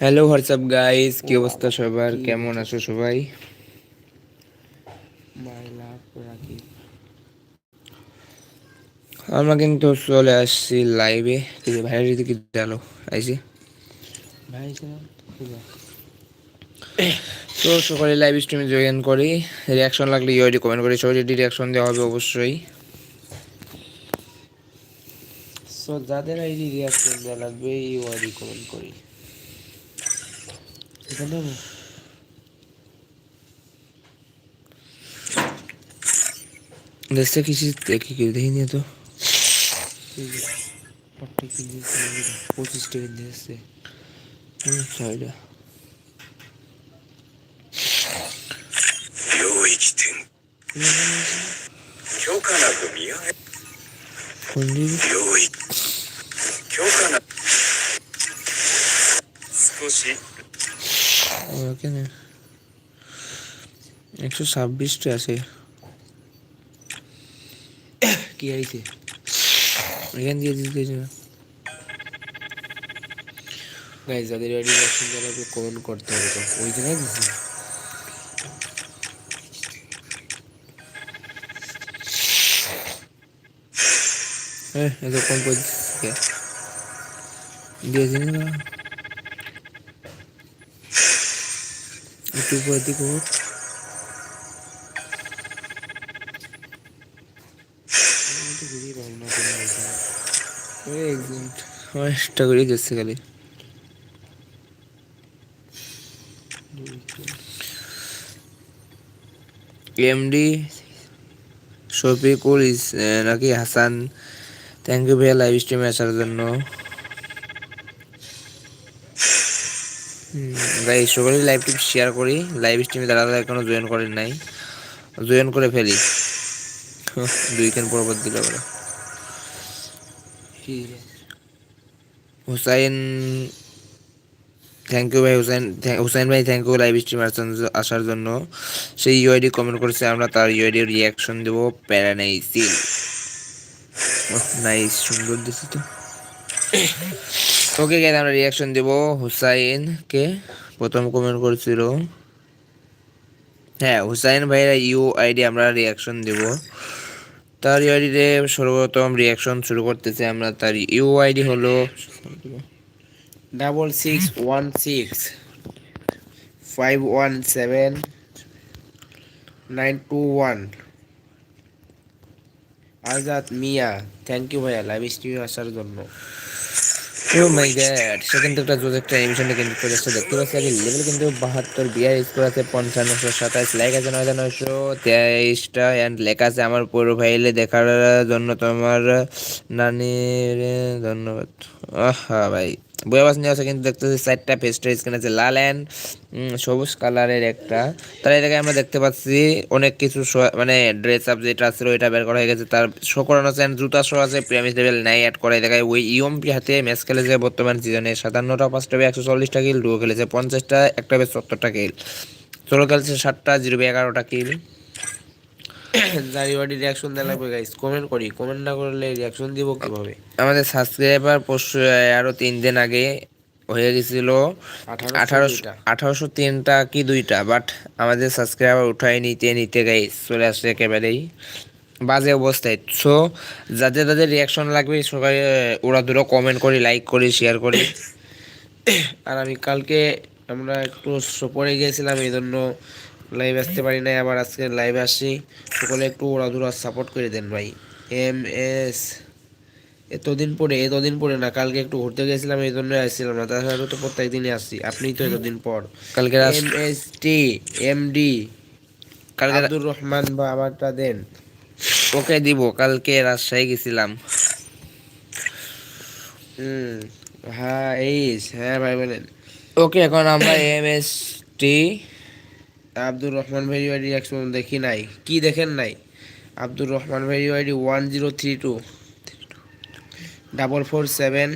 Hello WhatsApp guys কি অবস্থা সবার? কেমন আছো সবাই? আমরা কিন্তু চলে আসছি লাইভে কিন্তু ভাইয়ের দিকে গেলো আইসি। ভাই তো সকালে লাইভ স্ট্রিমে জয়েন করি। রিয়াকশন লাগলে ইউআইডি কমেন্ট করি সবাই রিয়াকশন দেওয়া হবে অবশ্যই। সো যাদের আইডি রিয়াকশন দেওয়া লাগবে এই ওয়ার্ডই কমেন্ট করি এখানে দেখছে কিছু দেখি কি দেখি নিয়ে তো পট্টা কিনে পঁচিশ টাকা দিয়েছে হুম, ছয়টা 領域展許可なく見合 え কোন দিকে 領域許可な少し ওখানে একশো ছাব্বিশটা আছে কি আইছে এখান দিয়ে দিতে গাইজ যাদের আইডি রিয়াকশন দেওয়া লাগবে কমেন্ট করতে হবে তো ওই জায়গায় দিছি হ্যাঁ এত কম করে দিচ্ছে দিয়ে একটু উপরে দিকে ওই একদিন অনেকটা করে দিচ্ছে খালি এমডি শফিকুল নাকি হাসান থ্যাংক ইউ ভাইয়া লাইভ স্ট্রিমে আসার জন্য। গাই সকলেই লাইভ টিপ শেয়ার করি। লাইভ স্ট্রিমে যারা এখনও জয়েন করেন নাই। জয়েন করে ফেলি। দুই কেন পরবর্তী দিলে বলে হুসাইন থ্যাংক ইউ ভাই হুসাইন হুসাইন ভাই থ্যাংক ইউ লাইভ স্ট্রিম আসার জন্য। সেই ইউআইডি কমেন্ট করেছে আমরা তার ইউআইডি রিয়াকশন দেবো প্যারানাইসিল নাইস সুন্দর দিছি তো। ওকে গাইজ আমরা রিয়াকশন দেবো হুসাইন কে। প্রথম কমেন্ট করেছিল। হ্যাঁ হুসাইন ভাইয়ের ইউ আইডি আমরা রিয়াকশন দেব। তার ইউআইডিতে সর্বপ্রথম রিয়াকশন শুরু করতেছে আমরা, তার ইউ আইডি হলো double six one six five one seven nine two one Azad Mia thank you ভাইয়া লাইভ স্ট্রিমে আসার জন্য। ও মাই গড সেকেন্ড থেকে একটা জোজ একটা অ্যানিমেশনটা কিন্তু আসছে দেখতে পাচ্ছি আগে লেভেল কিন্তু বাহাত্তর বিআর স্কোর আছে পঞ্চান্নশো সাতাশ লাইক আছে নয় হাজার নয়শো তেইশটা অ্যান্ড লেখা আছে আমার প্রোফাইলে দেখার জন্য তোমার নানির ধন্যবাদ আহা ভাই। বই আবাস নিয়ে আছে কিন্তু দেখতেছি চারটা পেস্টের স্ক্রিন আছে লাল অ্যান্ড সবুজ কালারের একটা। তার এই জায়গায় আমরা দেখতে পাচ্ছি, অনেক কিছু মানে ড্রেস আপ যেটা ছিল ওইটা বের করা হয়ে গেছে। তার শো করানো আছে জুতা শো আছে প্রিমিস লেভেল নাই অ্যাড করা জায়গায়। ওই ইউএমপি হাতে ম্যাচ খেলেছে বর্তমান সিজনে সাতান্নটা, পাঁচটা একশো চল্লিশটা কিল ডুও খেলেছে। পঞ্চাশটা, একটা বেশ সত্তরটা কিল চলো খেলছে ষাটটা জিরো এগারোটা কিল ইউআইডি রিয়াকশন দেওয়া লাগবে গাইস কমেন্ট করি। কমেন্ট না করলে রিয়াকশন দিব কীভাবে? আমাদের সাবস্ক্রাইবার পরশু আরও তিন দিন আগে হয়ে গেছিল। আঠারোশো আঠারোশো তিনটা। কি দুইটা? বাট আমাদের সাবস্ক্রাইবার উঠায় নিতে নিতে গাই চলে আসছে একেবারেই। বাজে অবস্থায়। সো যাদের যাদের রিয়াকশন লাগবে সবাই ওরা দুটো কমেন্ট করি লাইক করি শেয়ার করি। আর আমি কালকে আমরা একটু পরে গিয়েছিলাম এই জন্য লাইভ আসতে পারি নাই আবার আজকে লাইভে আসছি সকলে একটু ওরাধুরা সাপোর্ট করে দেন ভাই। এম এস এতদিন পরে এতদিন পরে না কালকে একটু ঘুরতে গেছিলাম এই জন্য আসছিলাম না। তাছাড়া তো প্রত্যেক দিনই আসছি আপনি তো এতদিন পর। কালকে M S T M D কালকে আব্দুর রহমান বা আমারটা দেন। ওকে দিব কালকে রাজশাহী গেছিলাম। হুম হ্যাঁ এই হ্যাঁ ভাই বলেন। ওকে এখন আমরা M S T Abdur Rahman very ID একশো দেখি নাই। কি দেখেন নাই? Abdur Rahman very ID one zero three two double four seven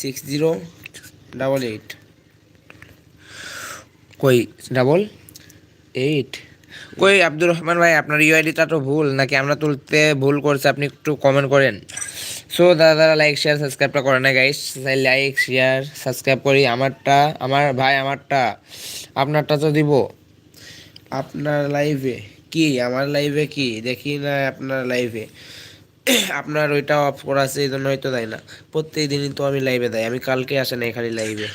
six zero double eight কই ডাবল এইট কই, আব্দুর রহমান ভাই, আপনার ইউআইডিটা তো ভুল, নাকি আমরা তুলতে ভুল করছি, আপনি একটু কমেন্ট করেন। সো দাদা দাদা লাইক শেয়ার সাবস্ক্রাইবটা করে না গাইস লাইক শেয়ার সাবস্ক্রাইব করি। আমারটা আমার ভাই আমারটা আপনারটা তো দিব। আপনার লাইভে কি? আমার লাইভে কি? দেখি না আপনার লাইভে আপনার ওইটা অফ করা আছে এই জন্য হয়তো দেয় না। প্রত্যেক দিনই তো আমি লাইভে দেয় আমি কালকে আসে না খালি লাইভে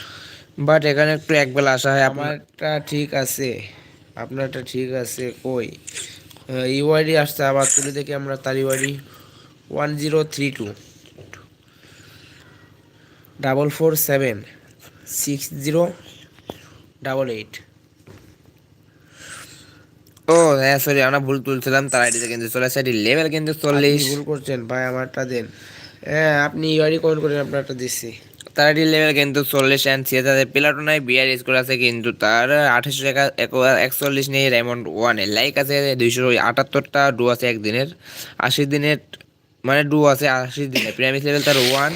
বাট এখানে একটু একবেলা আসা হয়। আমারটা ঠিক আছে। আপনারটা ঠিক আছে কই? ইউআইডি আসছে আবার তুলে দেখি আমরা তার UID one zero three two double four seven six zero double eight ও হ্যাঁ সরি আমরা ভুল তুলছিলাম তার আইডিতে কিন্তু চলে আসছে লেভেল কিন্তু চল্লিশ। ভুল করছেন? ভাই আমারটা দেন। হ্যাঁ আপনি ইউআইডি কমেন্ট করেন আপনারটা দিচ্ছি। তার আইডি লেভেল কিন্তু চল্লিশ অ্যান্ড প্লাটো নাই বিআর স্কোর আছে কিন্তু তার আঠাশশো টাকা একচল্লিশ নেই ডায়মন্ড ওয়ানে লাইক আছে দুইশো আটাত্তরটা ডু আছে একদিনের আশি দিনের মানে ডু আছে আশি দিনে প্রাইমিস লেভেল তার ওয়ান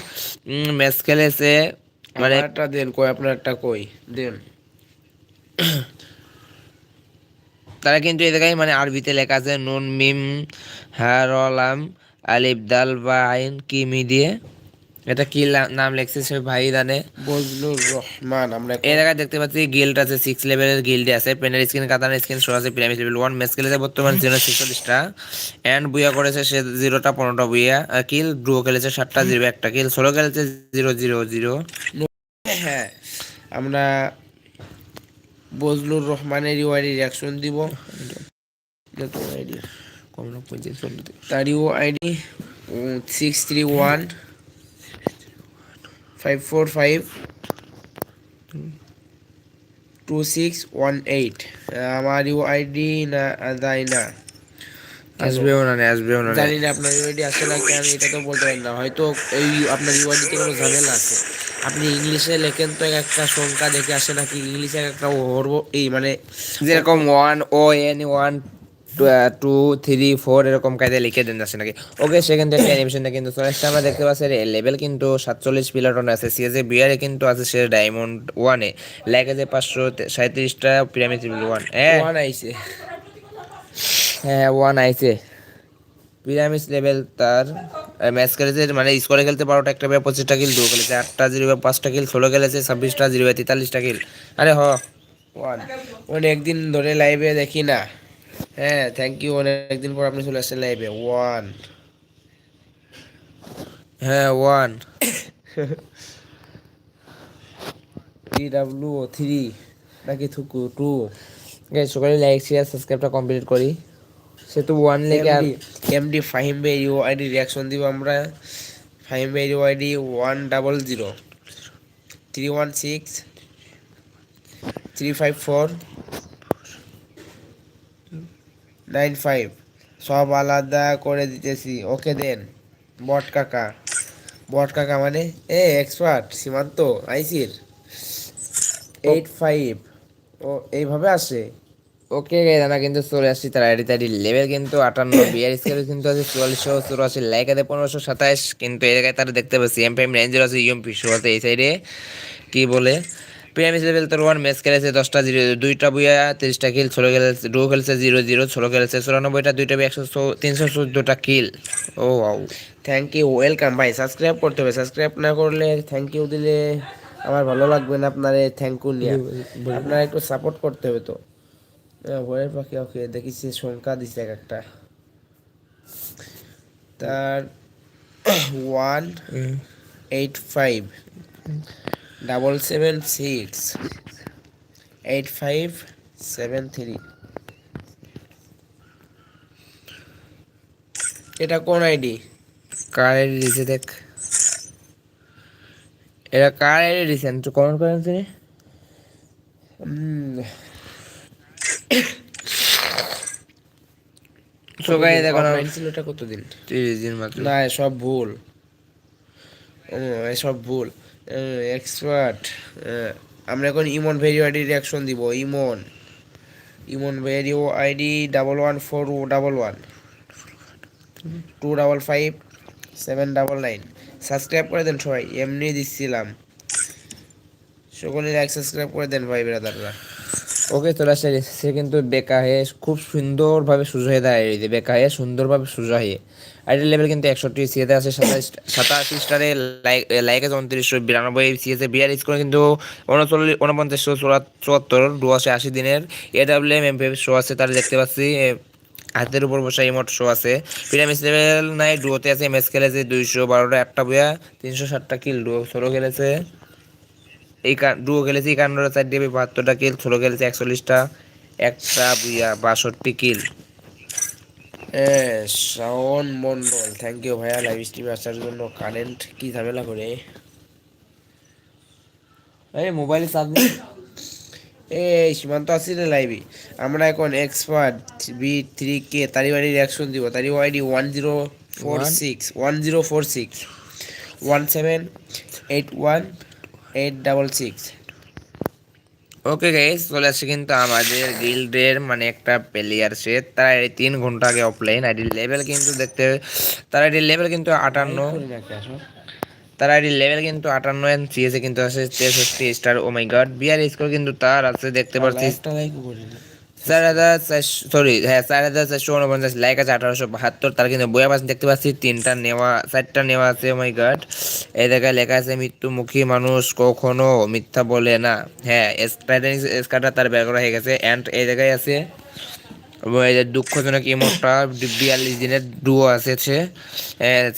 ম্যাচ খেলেছে মানে একটা দেন কই একটা কই দেন। তারা কিন্তু এই জায়গায় মানে আরবিতে লেখা আছে নুন মিম হারলাম আলিফ দাল বা আইন কিমি দিয়ে। এটা কি নাম লেখছে সে ভাই জানে বজলুর রহমান আমরা এই জায়গায় দেখতে পাচ্ছি গিল্ড আছে সিক্স লেভেলের গিল্ডে আছে পেনের স্ক্রিন কাতানের স্ক্রিন শো আছে পিরামিড লেভেল ওয়ান ম্যাচ খেলেছে বর্তমানে জিরো ছেচল্লিশটা অ্যান্ড বুয়া করেছে সে জিরোটা পনেরোটা বুয়া কিল ডুও খেলেছে সাতটা জিরো একটা কিল ষোলো খেলেছে জিরো জিরো জিরো হ্যাঁ আমরা বজলুর রহমানের ইউআইডি রিয়াকশন দিব। আইডি তার U ID six three one five four five two six one eight আমার ইউ আইডি না দেয় না। আসবেও না আসবেও না। জানি না আপনার ইউআইডি আছে না কেন এটা তো বলতে পারেন না। হয়তো এই আপনার ইউআইডিতে কোনো ঝামেলা আছে। আপনি ইংলিশে লেখেন তো এক একটা সংখ্যা দেখে আসে নাকি ইংলিশে এক একটা হরব এই মানে যেরকম one O N one two three four এরকম কায়দায় লিখে দেন আসে নাকি? ওকে সেখান থেকে অ্যানিমেশনটা কিন্তু চলে আসছে। আমরা দেখতে পাচ্ছি লেভেল কিন্তু সাতচল্লিশ পিলাটন আছে। সিএসএ বিআরে কিন্তু আছে সে ডায়মন্ড ওয়ানে লাইক আছে পাঁচশো সাঁত্রিশটা পিরামিড ওয়ান হ্যাঁ। ওয়ান আইছে। হ্যাঁ ওয়ান আইছে। পিরামিড লেভেল তার ম্যাচ খেলেছে মানে স্কোরে খেলতে বারোটা একটা বা পঁচিশটা কিল দু খেলেছে। আটটা জিরো বা পাঁচটা কিল ষোলো খেলেছে ছাব্বিশটা জিরো তেতাল্লিশটা কিল আরে হ। ওয়ান অনেকদিন ধরে লাইভে দেখি না। হ্যাঁ থ্যাংক ইউ অনেকদিন পর আপনি চলে আসছেন লাইভে ওয়ান হ্যাঁ ওয়ান টি ডাব্লিউ থ্রি নাকি থুকু টু সকালে লাইক শেয়ার সাবস্ক্রাইবটা কমপ্লিট করি। সে তো ওয়ান লেগে আর এমডি ফাহিম বে ইউ আইডি রিয়াকশন দিব আমরা। ফাহিম বে U ID one double zero three one six three five four nine five. সব আলাদা করে দিতেছি। ওকে দেন। বট কাকা। বট কাকা মানে? এ এক্সপার্ট সীমান্ত, আইসির। Eight five. ও, এইভাবে আসে? ওকে আমরা কিন্তু চলে আসছি তার আইডি তাইডি লেভেল কিন্তু আটান্ন বিয়ার স্কেল কিন্তু আছে চুয়াল্লিশশো, চুরাশি, লাইক আছে পনেরোশো, সাতাশ। কিন্তু এই জায়গায় তারা দেখতে পাচ্ছি এম পাইম রেঞ্জের আছে ইউএমপি শো আছে এই সাইডে কি বলে? পিরামিড লেভেল তোর ওয়ান ম্যাচ খেলেছে দশটা জিরো দুইটা বুয়া তিরিশটা কিল ষোলো খেলেছে ডু খেলেছে জিরো জিরো ষোলো খেলেছে চুরানব্বইটা দুইটা একশো তিনশো চোদ্দোটা কিল ও আউ থ্যাংক ইউ ওয়েলকাম ভাই। সাবস্ক্রাইব করতে হবে। সাবস্ক্রাইব না করলে থ্যাংক ইউ দিলে আমার ভালো লাগবে না আপনার। থ্যাংক ইউ নিয়ে আপনার একটু সাপোর্ট করতে হবে তো। ভয়ের পাখি ওকে দেখিছি সংখ্যা দিছে এক একটা। তার one eight five double seven six eight five seven three এটা কোন আইডি? কার আইডি দিছে দেখ। এটা কার আইডি দিছে? একটু কমেন্ট করেন তিনি তো দেখো না। ছিল এটা কতদিন? তিরিশ দিন মাত্র। না সব ভুল। ও, এসব ভুল। এক্সপার্ট আমরা এখন ইমন ভেরিও আইডি রিয়াকশন দিব, Emon. Emon ভেরিও ID double one four double one two double five seven double nine subscribe করে দেন সবাই, এমনি দিচ্ছিলাম। সকলে লাইক সাবস্ক্রাইব করে দেন ভাই ব্রাদাররা। ওকে, চলে সে কিন্তু বেকা হয়ে খুব সুন্দরভাবে সুজা হয়ে দাঁড়িয়ে বেকা হয়ে সুন্দরভাবে সুজা হয়ে আইডি লেভেল কিন্তু একষট্টি সিএতে আছে সাতাশ, সাতাশি স্টারে লাইক আছে উনত্রিশশো বিরানব্বই সিএসে বিয়ার স্কোর কিন্তু উনচল্লিশ উনপঞ্চাশশো চুয়াত্তর দু আসে আশি দিনের এডাব্লিউ এম এম শো আছে, তার দেখতে পাচ্ছি। হাতের উপর বসা ইমোট শো আছে। পিরামিড লেভেল নাই ডুয়োতে আছে ম্যাচ খেলেছে দুইশো বারোটা, একটা বইয়া তিনশো ষাটটা কিল ডুয়ো ষোলো খেলেছে। এই ডুয়ো খেলেছে একান্নটা চার ডিবি বাহাত্তরটা কিল ষোলো খেলেছে, একচল্লিশটা, একটা বুইয়া বাষট্টি kill Shaon Mondal thank you ভাইয়া লাইভ স্ট্রিমে আসার জন্য কারেন্ট কি ঝামেলা করে? এই মোবাইলে চার্জ নেই। এই সীমান্ত আসি রে লাইভে আমরা এখন এক্সপার্ট বি থ্রি কে তারি বাড়ি রিয়াকশন দিব। তারি ID one zero four six one zero four six one seven eight one eight double six okay guys চলে আসছে কিন্তু আমাদের গিল্ডের মানে একটা প্লেয়ার সে তার এই তিন ঘণ্টা আগে অফলাইন আইডি লেভেল কিন্তু দেখতে তার আইডি লেভেল কিন্তু আটান্ন। তার আইডি লেভেল কিন্তু আটান্ন এন সিএসে কিন্তু আছে তেষট্টি star oh my God BR score কিন্তু তার আছে দেখতে পাচ্ছি সরি হ্যাঁ লাইক আছে আঠারোশো বাহাত্তর, তার কিন্তু দেখতে পাচ্ছি, তিনটা নেওয়া, চারটা নেওয়া আছে মাই গাড এই জায়গায় লেখা আছে, মৃত্যুমুখী মানুষ কখনো মিথ্যা বলে না। হ্যাঁ তার বের করা হয়ে গেছে এই জায়গায় আছে দুঃখজনক ইমোটটা বিয়াল্লিশ দিনের ডুও আছে সে।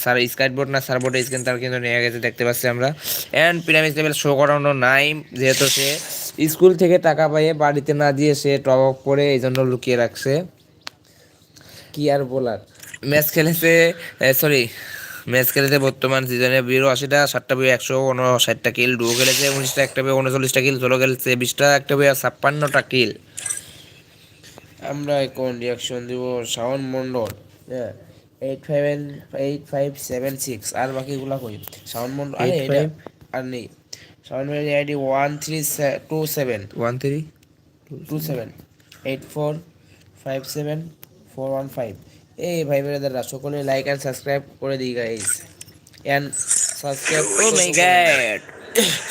স্যার স্কাইবোর্ড না সারবোর্ডে স্ক্রিন তার কিন্তু নিয়ে গেছে, দেখতে পাচ্ছি আমরা। অ্যান্ড পিরামিড লেভেল শো করানো নাই, যেহেতু সে স্কুল থেকে টাকা পাইয়ে বাড়িতে না দিয়ে সে টপ আপ করে এই জন্য লুকিয়ে রাখছে। কি আর বলার? ম্যাচ খেলেছে সরি ম্যাচ খেলেছে বর্তমান সিজনে বিরো আশিটা সাতটা বই একশো উনষাটটা কিল ডুও খেলেছে উনিশটা একটা বই উনচল্লিশটা কিল ষোলো খেলেছে বিশটা একটা বই আর ছাপ্পান্নটা কিল আমরা এখন রিয়াকশন দিব শাওন মন্ডল হ্যাঁ eight five eight five seven six আর বাকিগুলা কই? শাওন five- আর নেই। Mondal ID one three two seven one three two seven eight four five seven four one five এই ভাই দাদা সকলে লাইক অ্যান্ড সাবস্ক্রাইব করে দিই guys and subscribe oh my God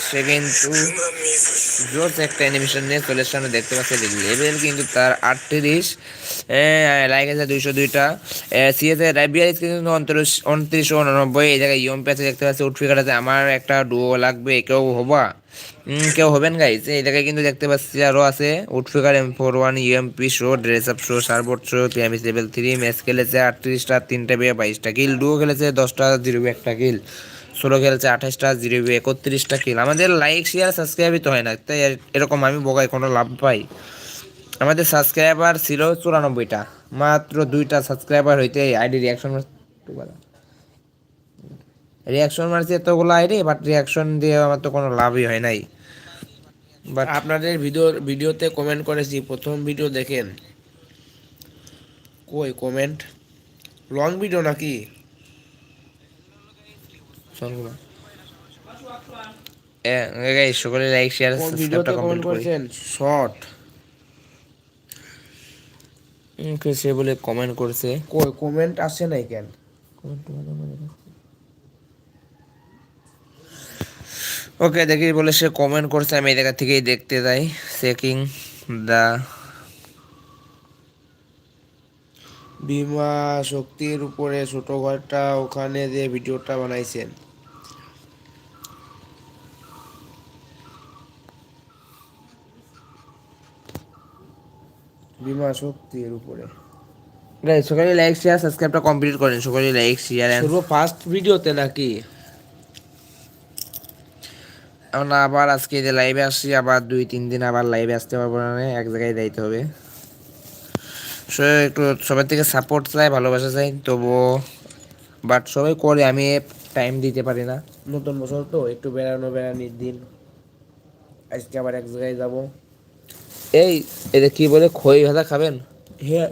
সে কিন্তু জোর একটা অ্যানিমেশন নিয়ে চলে সামনে দেখতে পাচ্ছে লেভেল কিন্তু তার আটত্রিশ। লাইক আছে দুইশো দুইটা। সিএতে বিয়াল্লিশ কিন্তু উনত্রিশ উনত্রিশশো উননব্বই। এই জায়গায় ইউএম পেছে দেখতে পাচ্ছি উঠফিকার আছে। আমার একটা ডুও লাগবে, কেউ হবা? কেউ হবেন গাইস এই জায়গায় কিন্তু দেখতে পাচ্ছি আরও আছে। উঠফিকার M four one UMP show dress up show surfboard show PMS level three match খেলেছে, আটত্রিশটা, তিনটা বিয়ে বাইশটা কিল ডুও খেলেছে, দশটা জিরো একটা কিল ষোলো খেলছে, আঠাশটা জিরো বি একত্রিশটা কিল আমাদের লাইক শেয়ার সাবস্ক্রাইবই তো হয় না, তাই এরকম আমি বগাই কোনো লাভ পাই। আমাদের সাবস্ক্রাইবার ছিল চুরানব্বইটা, মাত্র দুইটা সাবস্ক্রাইবার হইতে আইডি রিয়াকশন রিয়াকশন মারছি এতগুলো আইডি বাট রিয়াকশন দিয়ে আমার তো কোনো লাভই হয় নাই। বাট আপনাদের ভিডিও ভিডিওতে কমেন্ট করেছি, প্রথম ভিডিও দেখেন। কই কমেন্ট লং ভিডিও নাকি? সকলে লাইক শেয়ার সাবস্ক্রাইবটা কমেন্ট করেছেন? শর্ট উম, সে বলে কমেন্ট করছে। কই কমেন্ট আসে নাই কেন? ওকে দেখি বলে সে কমেন্ট করছে আমি এই জায়গা থেকেই দেখতে যাই। চেকিং দা বিমা শক্তির উপরে ছোট ঘরটা ওখানে যে ভিডিওটা বানাইছেন। বিমা শক্তির উপরে। গাইস সকালে লাইক শেয়ার সাবস্ক্রাইবটা কমপ্লিট করেন সকালে লাইক শেয়ার শুধু ফার্স্ট ভিডিওতে নাকি? আমরা আবার আজকে যে লাইভে আসছি আবার দুই তিন দিন আবার লাইভে আসতে পারব না এক জায়গায় যাইতে হবে। সো একটু সবার থেকে সাপোর্ট চাই ভালোবাসা চাই তবুও বাট সবাই করে আমি টাইম দিতে পারি না। নতুন বছর তো একটু বেড়ানো বেড়ানির দিন। আজকে আবার এক জায়গায় যাব। এই এটা কি বলে খই ভাজা খাবেন? হ্যাঁ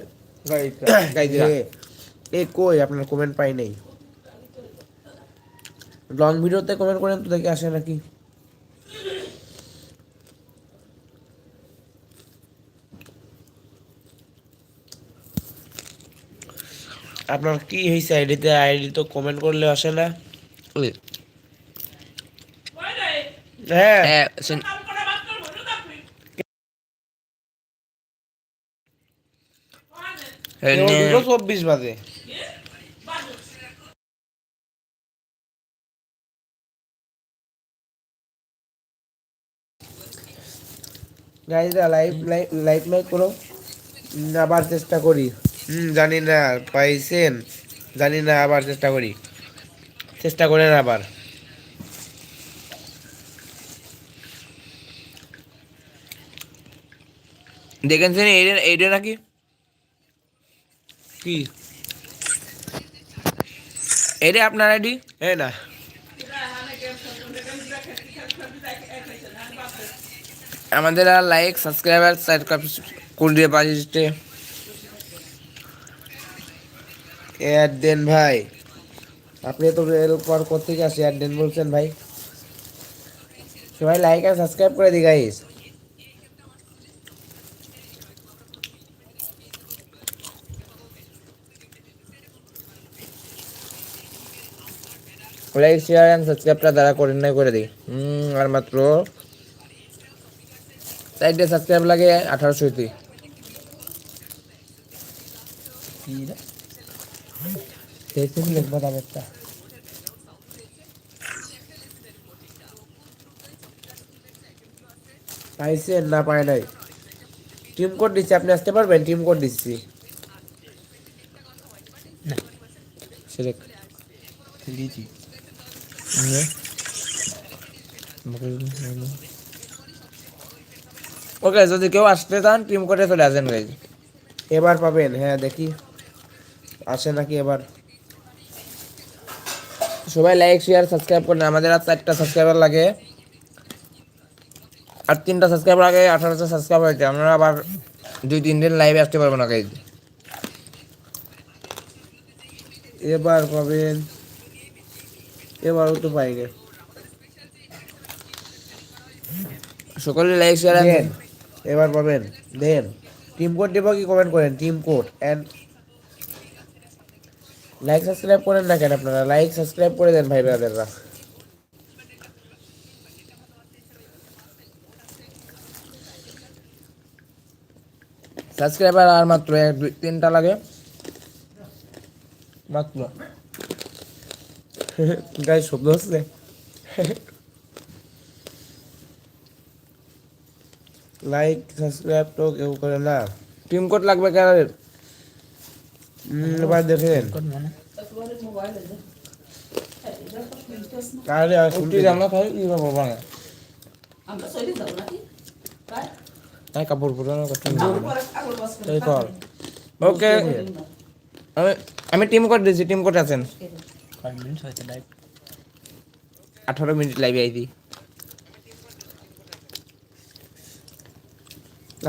গাইদিরা। এ কই আপনার কমেন্ট পাই নাই। লং ভিডিওতে কমেন্ট করেন তো দেখে আসে নাকি। আপনার কি হয়েছে আইডিতে? আইডি তো কমেন্ট করলে আসে না। হ্যাঁ হ্যাঁ শুন- এনে দুটো চব্বিশ বাজে গাইজরা লাইভ লাইভ লাইভ লাইভ করো উম, আবার চেষ্টা করি হুম জানি না পাইছেন জানি না আবার চেষ্টা করি চেষ্টা করেন আবার দেখেছেন এইটা এইটা নাকি কি? এইটা আপনার আইডি? এই না। আমাদের আর লাইক সাবস্ক্রাইবার সাইড করে দিয়ে পাঠিয়েছে অ্যাড দেন ভাই আপনি তো এরপর কোথেকে আসি অ্যাড দেন বলছেন ভাই। সবাই লাইক আর সাবস্ক্রাইব করে দি গাইস লাইক শেয়ার এন্ড সাবস্ক্রাইবটা যারা করেন নাই করে দিই। আর মাত্র চারটে সাবস্ক্রাইব লাগে আঠারোশো লিখব দামেরটা পাইছেন না পায় নাই। টিম কোড দিচ্ছি আপনি আসতে পারবেন? টিম কোড দিচ্ছি ওকে যদি কেউ আসতে চান টিম করে চলে আসেন গাইজ এবার পাবেন হ্যাঁ দেখি। আসে নাকি এবার? সবাই লাইক শেয়ার সাবস্ক্রাইব করেন। আমাদের আর চারটা সাবস্ক্রাইবার লাগে। আর তিনটা সাবস্ক্রাইবার আগে আঠারোটা সাবস্ক্রাইবার হয়েছে। আমরা আবার দুই তিন দিন লাইভে আসতে পারব না গাইজ এবার পাবেন। এবারও তো পাইনি সকলে লাইক শেয়ার দেন এবার পাবেন। দেন টিম কোড দেবো কি কমেন্ট করেন? Team code and like subscribe করেন না কেন আপনারা? লাইক সাবস্ক্রাইব করে দেন ভাই ব্রাদাররা। সাবস্ক্রাইবার আর মাত্র এক দুই তিনটা লাগে। মাত্র। গাই শব্দ হচ্ছে লাইক সাবস্ক্রাইব তো কেউ করে না টিম কোড লাগবে কেন এবার দেখেন আরে উঠি আমরা খাই কি করব না আমরা চলে যাব নাকি তাই তাই কাপড় পুরানো কথা বাস কর ওকে আমি আমি টিম কোড দিয়েছি টিম কোড আছেন আঠারো মিনিট লাইভে আইছি।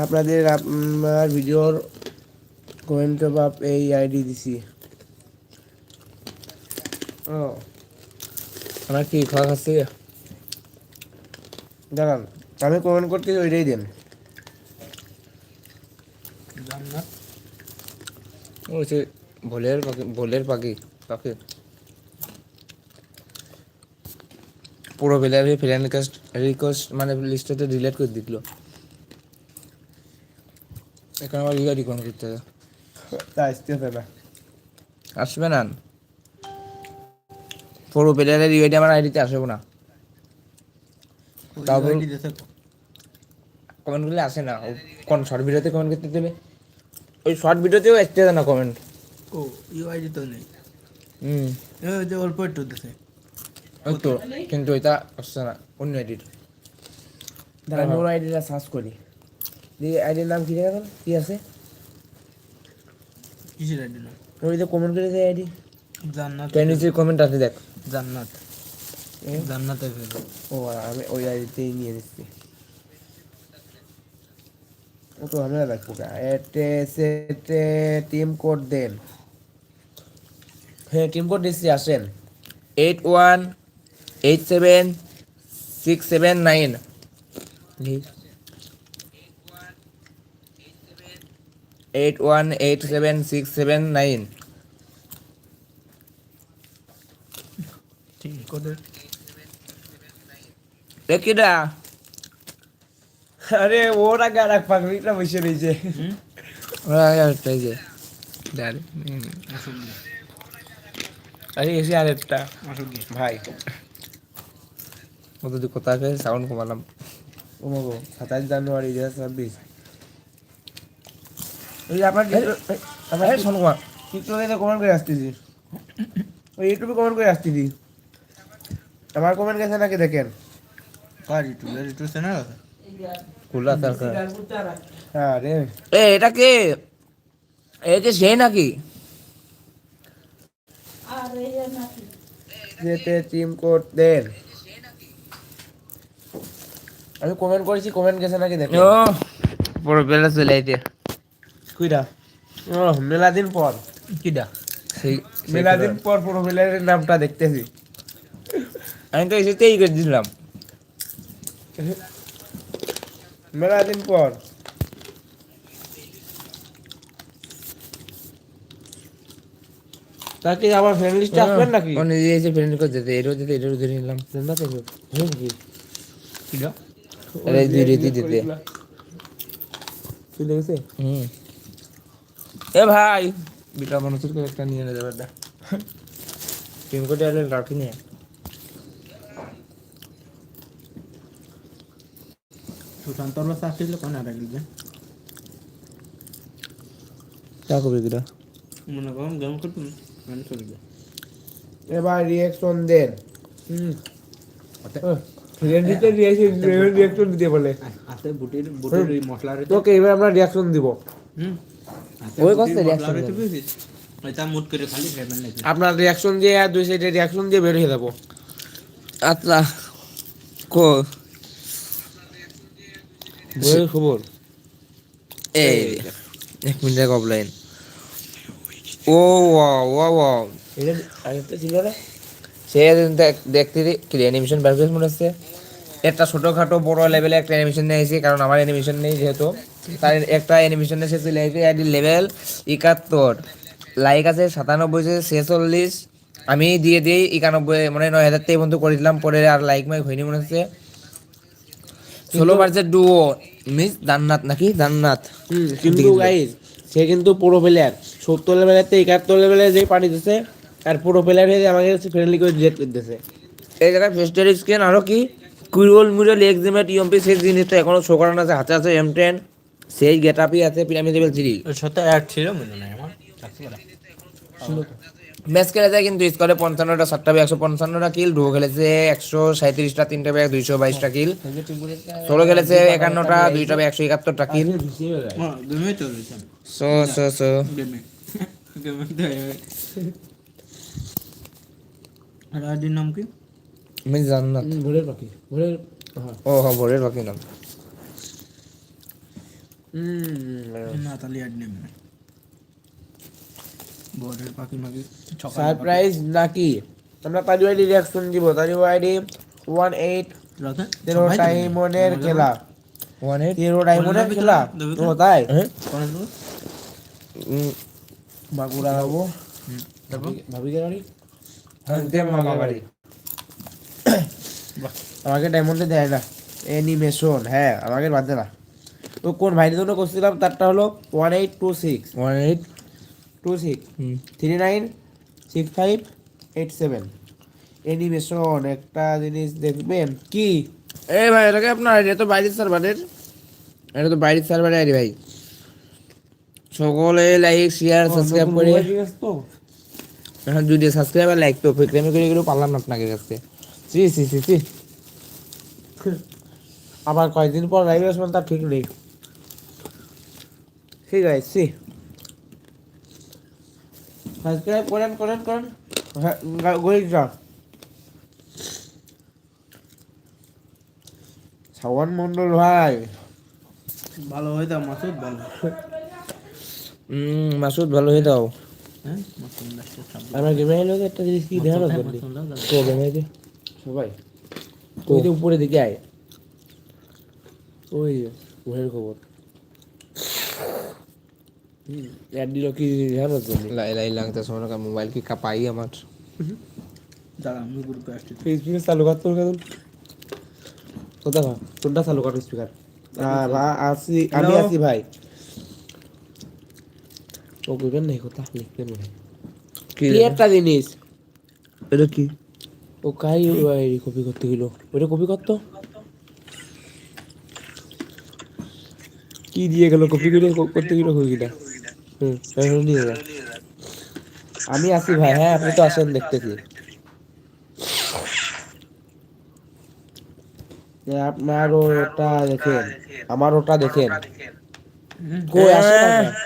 আপনাদের আপনার ভিডিওর কমেন্ট বা এই আইডি দিছি। ও। আমার কি খাওয়া খাচ্ছি দাঁড়ান আমি কমেন্ট করতে ওইটাই দেন। ওই যে ভোলের পাখি ভোলের পাখি পাখি। পুরো প্লেয়ারে ফ্রেন্ড রিকোয়েস্ট রিকোয়েস্ট মানে লিস্টতে ডিলিট করে দিল। এখন আবার ইয়ে রিকন করতে হবে। আসতেছে না। আসবে না। পুরো প্লেয়ারের ইউআইডি আমার আইডিতে আসবে না। তারপর কমেন্ট করলে আসে না। কোন শর্ট ভিডিওতে কমেন্ট করতে দেবে? ওই শর্ট ভিডিওতেও আসতে না কমেন্ট ও ইউআইডি তো নেই। হুম। এ ওই যে অল্প একটু দিছে ওই তো কিন্তু এটা আসছে না। অন্য আইডির দাঁড়ান ওর আইডিটা সার্চ করি। দিয়ে আইডির নাম কি দেখেন কি আছে? কিসের আইডি ওই যে কমেন্ট করে দেয় আইডি জান্নাত তাই নিচে কমেন্ট আছে দেখ। জান্নাত। জান্নাত ও আমি ওই আইডিতেই নিয়ে নিচ্ছি। ও তো আমরা রাখব এতে সেটে টিম কোড দেন। হ্যাঁ টিম কোড দিচ্ছি আসেন। Eight one eight seven six seven nine eight one eight seven six seven nine দেখিটা আরে ওর এক পাগলিটা বসে রয়েছে। যে। ডাল আসুন গিয়ে আরে এসে আরেকটা। ভাই। ও যদি কোথায় পেয়ে সাউন্ড কমালাম। ও বাবু সাতাশ জানুয়ারি দু হাজার ছাব্বিশ। ওই আপনার আমার শোনো মা টিকটকে কমেন্ট করে আসতেছি। ওই ইউটিউবে কমেন্ট করে আসতেছি। আমার কমেন্ট গেছে নাকি দেখেন? কার ইউটিউব ইউটিউব চ্যানেল আছে? খোলা থাকা হ্যাঁ রে। এ এটা কে? এটা সে নাকি? আর এই নাকি যেতে টিম কোড দেন আমি কমেন্ট করেছি কমেন্ট গেছে নাকি দেখেন ও বড় বেলা চলে আইতে। কুইরা? ও মেলা দিন পর। কিডা? সেই মেলা দিন পর প্রোফাইলের নামটা দেখতেছি। আমি তো এসেতেই করে দিলাম মেলা দিন পর তাকে আমার ফ্রেন্ড লিস্টে আসবেন নাকি? ও নিজে এসে ফ্রেন্ড করে যেতে এরও যেতে এরও ধরে নিলাম। না হ্যাঁ কি? কিডা? আরে দুই রেতি দিতে চলে গেছে? হুম। এ ভাই বিটা মানুষের একটা নিয়ে নেবে দা টিম কোটে আলে লাঠি নিয়ে। সুশান্ত বাস আসছিল কোন আর গিয়ে তা কবে কিটা মনে করুন গেম করতুন মানে চলে এবার রিয়াকশন দেন। হুম। ফ্রেন্ড লিস্টে রিয়াকশন দিতে বলে। আছে বুটির বুটির এই মশলা রে তোকে এবার আমরা রিয়াকশন দিব। হুম। ওই কষ্টে reaction রে দেন। তুই এটা মুট করে খালি ফেমেন লাগে আপনার রিয়াকশন দিয়ে আর দুই সাইডে রিয়াকশন দিয়ে বের হয়ে যাব। আচ্ছা কো। বইয়ের খবর? এই এক minute offline oh wow wow wow এটা আরেকটা ছিল না সে দেখ- দেখতে কি অ্যানিমেশন করে মনে হচ্ছে? একটা ছোটখাটো বড় লেভেলে একটা অ্যানিমেশন নিয়ে এসেছি কারণ আমার অ্যানিমেশন নেই যেহেতু। তার একটা অ্যানিমেশন এসে চলে আসবে আইডি লেভেল একাত্তর। লাইক আছে সাতানব্বই ছেচল্লিশ। আমি দিয়ে দিই একানব্বই মানে নয় হাজার থেকে পর্যন্ত করে দিলাম পরে আর লাইক মাইক হয়নি মনে হচ্ছে। ষোলো বারছে ডুও মিস দান্নাত নাকি? দান্নাত কিন্তু গাইজ সে কিন্তু পুরো প্লেয়ার সত্তর লেভেলের থেকে একাত্তর লেভেলে যে দিতেছে আর পুরো প্লেয়ার হয়ে আমাকে ফ্রেন্ডলি করে ডিলেট করে দিতেছে এই জায়গায় ফেস্টার স্ক্রিন আরও কি? কুইরোল মুরল এক্সিমেট ইএমপি সেই জিনিসটা এখনও শো করানো আছে হাতে আছে এম টেন সেই গেট আপই আছে পিরামিড লেভেল থ্রি ছিল মনে নাই আমার। ম্যাচ খেলেছে কিন্তু স্কোরে পঞ্চান্নটা সাতটা একশো পঞ্চান্নটা কিল ডুয়ো খেলেছে একশো সাঁত্রিশটা তিনটা ব্যাগ দুইশো বাইশটা কিল ষোলো খেলেছে একান্নটা দুইটা ব্যাগ একশো একাত্তরটা কিল হ্যাঁ সো সো সো আর আইডির নাম কি? আমি ভোরের পাখি। ভোরের হ্যাঁ। ও হ্যাঁ ভোরের বাকি নাম। না তাহলে আইডি নেম বোর্ডের পাখি মাগি সারপ্রাইজ নাকি? আমরা তারি আইডি রিয়াকশন দিব। তারি আইডি ওয়ান এইট তেরো ডায়মন্ডের খেলা। ওয়ান এইট তেরো ডায়মন্ডের খেলা। ও তাই? হ্যাঁ। বাঁকুড়া তারপর ভাবি দে মামা বাড়ি। আমাকে ডায়মন্ডে দেয় না। অ্যানিমেশন হ্যাঁ আমাকে বাদ না। তো কোন ভাইয়ের জন্য করছিলাম তারটা হলো one eight two six one eight two six three nine six five eight seven animation একটা জিনিস দেখবেন কি? এই ভাই এটাকে আপনার এটা তো বাইরের সার্ভারের এটা তো বাইরের সার্ভারের আইডি ভাই। সকলে লাইক শেয়ার সাবস্ক্রাইব করে। যদি সাবস্ক্রাইব আর লাইক তো ফিক্রেমি করে গেলেও পারলাম না আপনাকে কাছে। সি সি সি সি আবার কয়েকদিন পর লাইভে আসবেন তার ঠিক নেই। ঠিক আছে সি সাবস্ক্রাইব করেন করেন করেন। হ্যাঁ গরিব যা সাওয়ান মন্ডল ভাই। ভালো হয় দাও মাসুদ ভালো। হুম মাসুদ ভালো হয়ে দাও একটা জিনিস কি করলি তো সবাই ওই যে উপরে দিকে আয় ওই যে, ঘরের খবর অ্যাড দিল কি ধ্যান করলি লাই লাই লাগতে সময় মোবাইল কি কাপাই আমার দাঁড়া আমি গ্রুপে আসছি স্পিকার চালু কর তোর কাছে কোথা তোরটা চালু কর স্পিকার আসি আমি? আছি ভাই ও বুঝবেন না এই কথা লিখবেন মনে কি কি একটা জিনিস এটা কি ও কাই কপি করতে হইল ওটা কপি করতো কি দিয়ে গেল কপি করে করতে গেল কপিটা হুম এখন নিয়ে যা আমি আছি ভাই হ্যাঁ আপনি তো আসেন দেখতেছি আপনার ওটা দেখেন আমার ওটা দেখেন কই আসে না কেন? এ ওই যে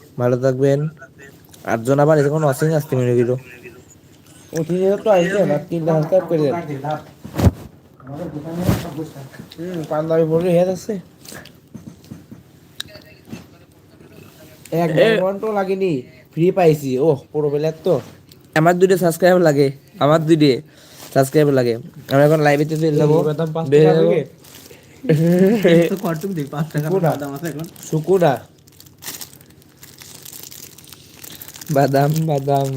ভালো থাকবেন। আটজন আবার এখন অসিং আসতে মেরে গেল। ও ঠিক তো আইসে না তিনটা সাবস্ক্রাইব করে দেন হুম হেদ আছে। এক ঘণ্টা লাগেনি ফ্রি পাইছি। ও পুরো বেলার তো। আমার দুটো সাবস্ক্রাইব লাগে আমার দুটো সাবস্ক্রাইব লাগে। আমি এখন লাইভে চলে যাব বের হয়ে যাব। তো দিই পাঁচ টাকা দাম আছে এখন সুকুনা বাদাম বাদাম।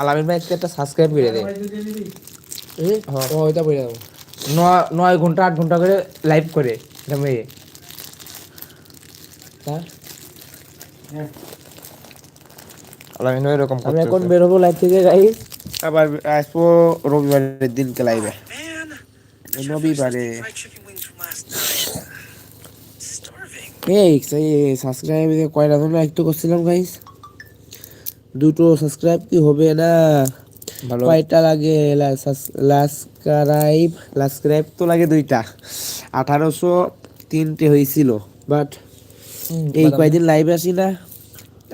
আলামিন ভাই একটা সাবস্ক্রাইব করে দে। ওইটা বলে দেবো নয় নয় ঘণ্টা আট ঘণ্টা করে লাইভ করে এটা মেয়ে। আলামিন ভাই এরকম আমি এখন। বেরোবো লাইভ থেকে গাইস আবার আসব রবিবারের দিনকে লাইভে রবিবারে। এই সাবস্ক্রাইব কয়টা জন্য একটু করছিলাম গাইস দুটো সাবস্ক্রাইব কি হবে না? কয়টা লাগে? লাস্ক্রাইব লাস্ক্রাইব তো লাগে দুইটা। আঠারোশো তিনটে হয়েছিল বাট এই কয়দিন লাইভে আসি না।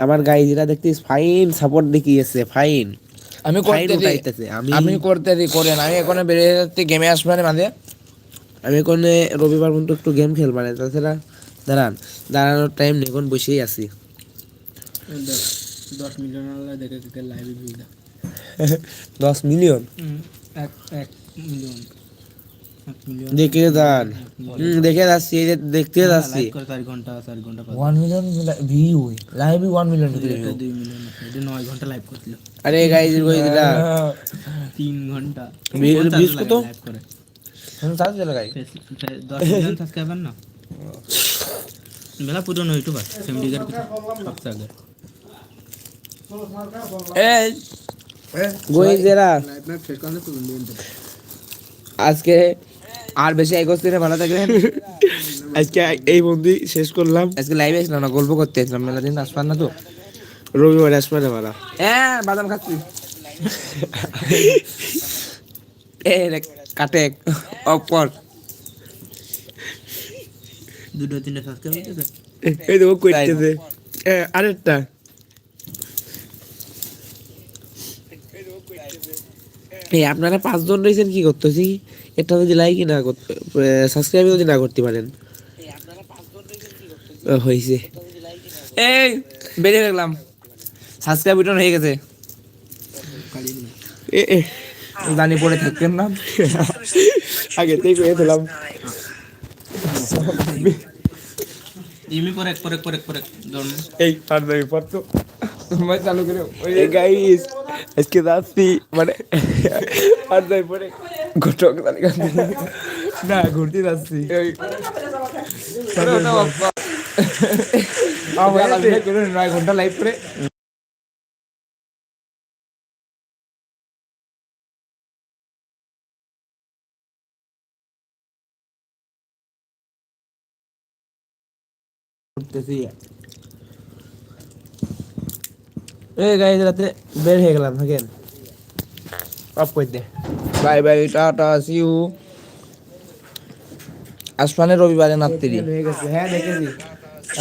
আমার গাইজরা দেখতে ফাইন সাপোর্ট দেখিয়েছে ফাইন আমি করতে আমি করতে করেন আমি এখন বেরিয়ে যাচ্ছি গেমে আসবে মাঝে। আমি এখন রবিবার পর্যন্ত একটু গেম খেলবা না তাছাড়া দাঁড়ান দাঁড়ানোর টাইম নেই এখন বসেই আছি। দশ দশ মিলিয়ন দেখে দেখে লাইভে ভিউ দশ মিলিয়ন এক এক মিলিয়ন দেখে যান দেখে যাচ্ছি দেখতে যাচ্ছি। চার ঘণ্টা চার ঘণ্টা ওয়ান মিলিয়ন ভিউ লাইভে ওয়ান মিলিয়ন নয় ঘণ্টা লাইভ করছিল। আরে গাইজ তিন ঘণ্টা। কত? করে। দশ মিলিয়ন সাবস্ক্রাইবার না? বেলা পুরনো ইউটিউবার আগে। শেষ করলে আজকে আর বেশি না ভালো থাকবেন। আজকে এই বন্ধু শেষ করলাম। আজকে লাইভে আসলাম না গল্প করতে আসলাম মেলা দিন আসবেন না তো। রবিবার আসবে না মারা হ্যাঁ বাদাম খাচ্ছি। কাটে। অফ কর দুটো তিনটে সাবস্ক্রাইব হয়েছে এই দেখো কইতেছে। আরেকটা। এই আপনারা পাঁচজন রয়েছেন কি করতেছি? এটা যদি লাইক না করতে সাবস্ক্রাইব যদি না করতে পারেন। ও, হয়েছে এই বেরিয়ে গেলাম সাবস্ক্রাইব বাটন হয়ে গেছে। এ, এ, জানি পরে থাকতেন না। আগে থেকে দিলাম ইমি পরে পরে পরে পরে জন্ম এই পার দেবে পারতো সময় চালু করে ওই এই গাইস আজকে যাচ্ছি মানে আর যাই পরে ঘটক তালিকা না ঘুরতে যাচ্ছি ঘণ্টা লাইভ করে করতেছি এই গাড়ি রাতে বের হয়ে গেলাম থাকেন অফ করে দে। Bye bye tata see you আসমানে রবিবারে নাত্রি হয়ে গেছে। হ্যাঁ দেখেছি।